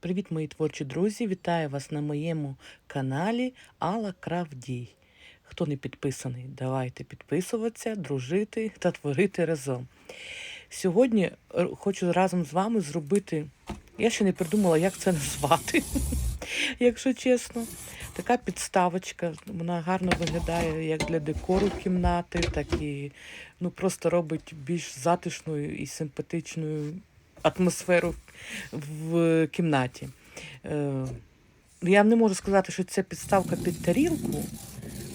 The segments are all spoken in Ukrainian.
Привіт, мої творчі друзі! Вітаю вас на моєму каналі Алла Кравдій. Хто не підписаний, давайте підписуватися, дружити та творити разом. Сьогодні е, хочу разом з вами зробити. Я ще не придумала, як це назвати, якщо чесно. Така підставочка, вона гарно виглядає як для декору кімнати, так і ну, просто робить більш затишною і симпатичною атмосферу в кімнаті. Е, Я не можу сказати, що це підставка під тарілку,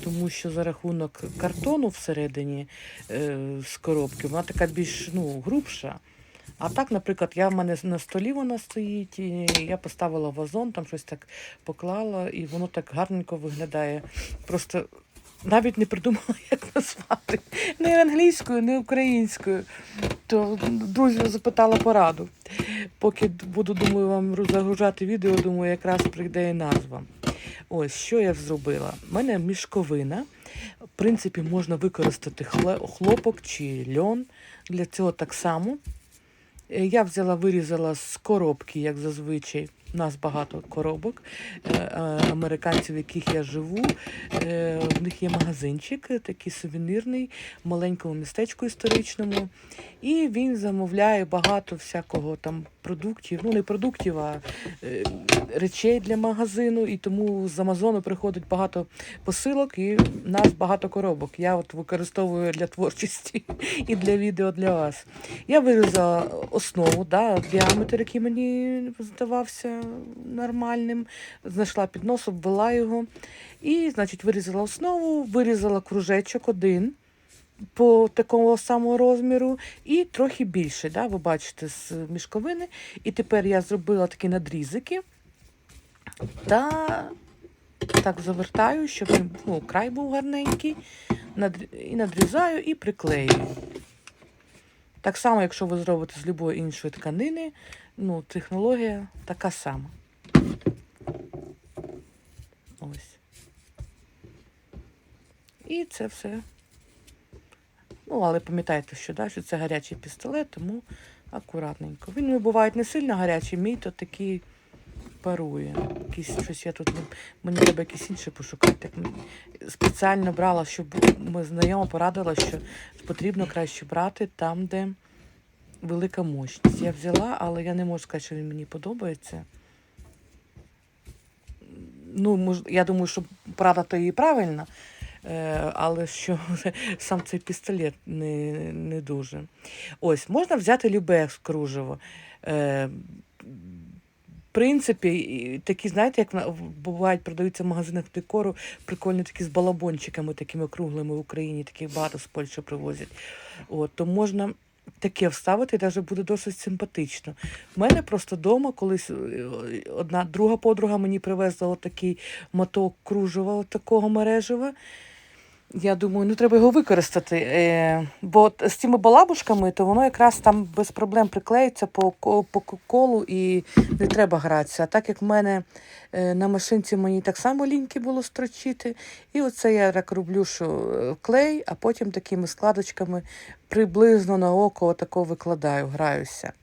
тому що за рахунок картону всередині е, з коробки, вона така більш ну, грубша. А так, наприклад, я в мене на столі вона стоїть, і я поставила вазон, там щось так поклала, і воно так гарненько виглядає. Просто навіть не придумала, як назвати. Не англійською, не українською. То друзі запитала пораду. Поки буду, думаю, вам загружати відео, думаю, якраз прийде і назва. Ось що я зробила. У мене мішковина. В принципі, можна використати хлопок чи льон. Для цього так само. Е, Я взяла, вирізала з коробки, як зазвичай. У нас багато коробок е, е, американців, в яких я живу. Е, В них є магазинчик, такий сувенірний, маленькому містечку історичному. І він замовляє багато всякого там продуктів, ну не продуктів, а е, речей для магазину. І тому з Амазону приходить багато посилок і в нас багато коробок. Я от використовую для творчості і для відео для вас. Я вирізала основу, да, діаметр, який мені здавався нормальним. Знайшла піднос, обвела його. І, значить, вирізала основу, вирізала кружечок один по такого самого розміру, і трохи більше, да, ви бачите, з мішковини. І тепер я зробила такі надрізики та так завертаю, щоб ну, край був гарненький. І надрізаю і приклеюю. Так само, якщо ви зробите з будь-якої іншої тканини, ну, технологія така сама. Ось. І це все. Ну, але пам'ятайте, що, да, що це гарячий пістолет, тому акуратненько. Він ну, буває не сильно гарячий, мій то такий парує. Якийсь щось я тут не- мені треба якийсь інший пошукати. Спеціально брала, щоб ми знайома порадила, що потрібно краще брати там, де велика мощність. Я взяла, але я не можу сказати, що він мені подобається. Ну, мож, я думаю, що правда то і правильно, е, але що сам цей пістолет не, не дуже. Ось, можна взяти любе кружево. Е, в принципі, такі, знаєте, як бувають, продаються в магазинах декору, прикольні такі з балабончиками, такими круглими в Україні, такі багато з Польщі привозять. От, то можна таке вставити, і навіть буде досить симпатично. У мене просто вдома колись е, одна друга подруга мені привезла отакий моток кружева, такого мережева. Я думаю, ну треба його використати. Е, бо з цими балабушками, то воно якраз там без проблем приклеїться по, по колу і не треба гратися. А так як в мене е, на машинці мені так само ліньки було строчити. І оце я так роблю, що е, клей, а потім такими складочками приблизно на око отако викладаю, граюся.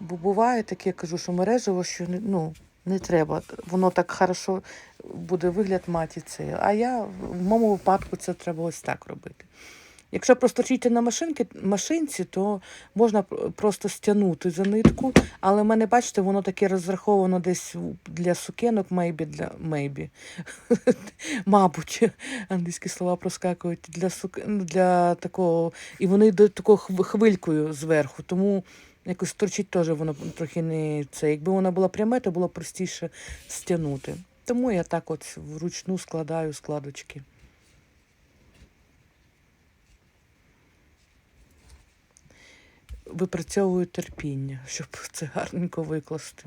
Бо буває таке, я кажу, що мережево, що ну, не треба. Воно так хорошо буде вигляд мати це. А я в моєму випадку це треба ось так робити. Якщо просто вчити на машинки, машинці, то можна просто стягнути за нитку, але в мене, бачите, воно таке розраховано десь для сукенок, maybe, для maybe. Мабуть, англійські слова проскакують для сук... ну, для такого, і вони такою хв- хвилькою зверху, тому якось торчить теж воно трохи не це. Якби воно було пряме, то було простіше стягнути. Тому я так от вручну складаю складочки. Випрацьовую терпіння, щоб це гарненько викласти.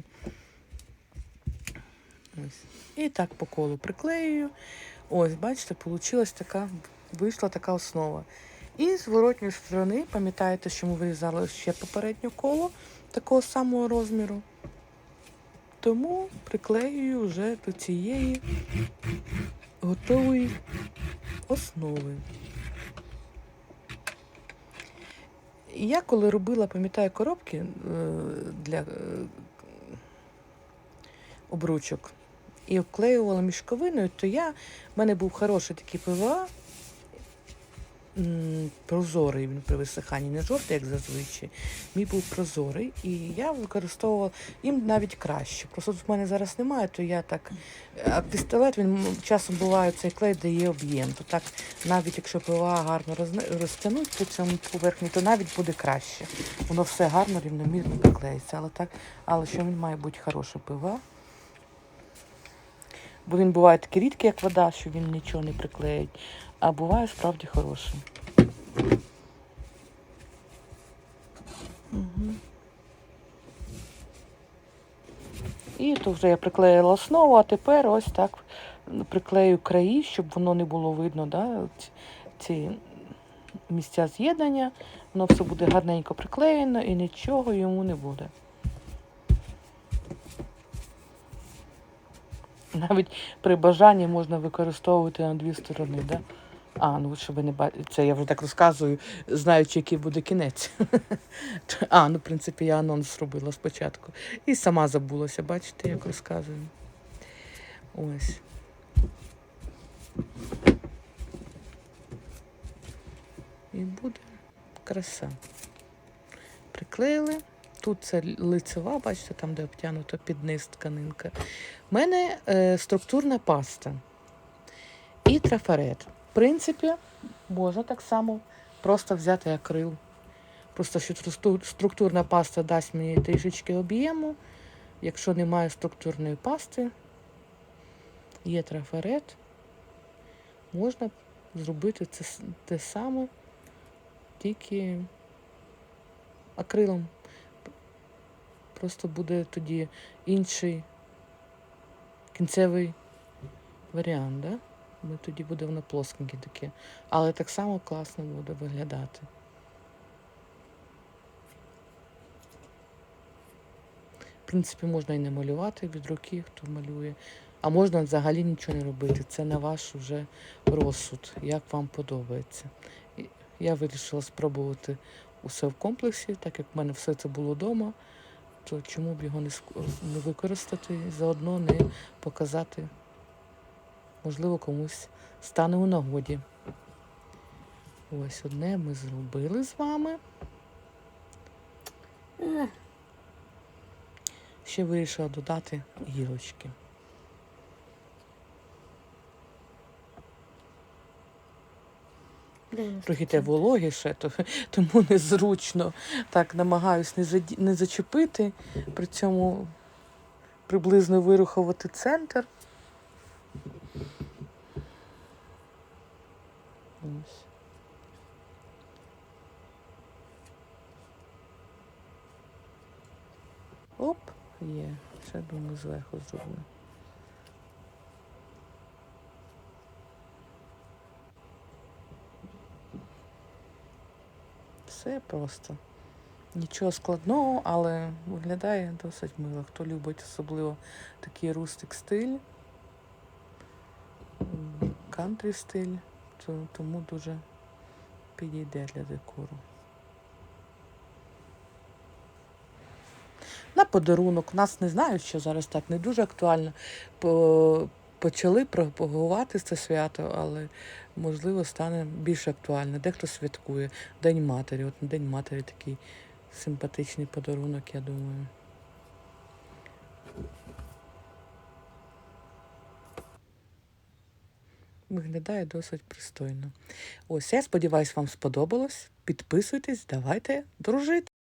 Ось. І так по колу приклеюю. Ось, бачите, вийшла така основа. І з зворотньої сторони, пам'ятаєте, що ми вирізали ще попереднє коло такого самого розміру. Тому приклеюю вже до цієї готової основи. Я коли робила, пам'ятаю, коробки е, для е, обручок і обклеювала мішковиною, то я, в мене був хороший такий ПВА, прозорий він при висиханні, не жовтий, як зазвичай. Мій був прозорий, і я використовувала їм навіть краще. Просто в мене зараз немає, то я так. А пістолет він часом буває цей клей дає об'єм. То так, навіть якщо ПВА гарно розтягнуть по цьому поверхні, то навіть буде краще. Воно все гарно, рівномірно приклеїться. Але так, але що він має бути хороший ПВА. Бо він буває такий рідкий, як вода, що він нічого не приклеїть, а буває справді хороший. І тут вже я приклеїла основу, а тепер ось так приклею краї, щоб воно не було видно, да, ці місця з'єднання. Воно все буде гарненько приклеєно і нічого йому не буде. Навіть при бажанні можна використовувати на дві сторони, да? А, ну щоб ви не бачили. Це я вже так розказую, знаючи, який буде кінець. А, ну, в принципі, я анонс зробила спочатку. І сама забулася, бачите, як розказую. Ось. І буде краса. Приклеїли. Тут це лицева, бачите, там, де обтянута під низ тканинка. У мене е, структурна паста і трафарет. Принципі, можна так само просто взяти акрил. Просто що структурна паста дасть мені трішечки об'єму. Якщо немає структурної пасти, є трафарет, можна зробити це те саме, тільки акрилом. Просто буде тоді інший кінцевий варіант, да? Бо тоді буде воно плоскеньке таке. Але так само класно буде виглядати. В принципі, можна і не малювати від руки, хто малює. А можна взагалі нічого не робити. Це на ваш вже розсуд, як вам подобається. Я вирішила спробувати усе в комплексі, так як в мене все це було вдома, то чому б його не використати і заодно не показати, можливо, комусь стане у нагоді. Ось одне ми зробили з вами. Ще вирішила додати гілочки. Трохи те вологіше, то, тому незручно. Так намагаюсь не, заді- не зачепити, при цьому приблизно вирухувати центр. Ось. Оп, є. Ще думаю, зверху зроблю. Все просто. Нічого складного, але виглядає досить мило. Хто любить особливо такий рустик стиль, кантрі стиль, тому дуже підійде для декору. На подарунок. Нас не знають, що зараз так не дуже актуально. Почали пропагувати це свято, але можливо стане більш актуально. Дехто святкує День матері. От День матері такий симпатичний подарунок, я думаю. Виглядає досить пристойно. Ось, я сподіваюся, вам сподобалось. Підписуйтесь, давайте дружити.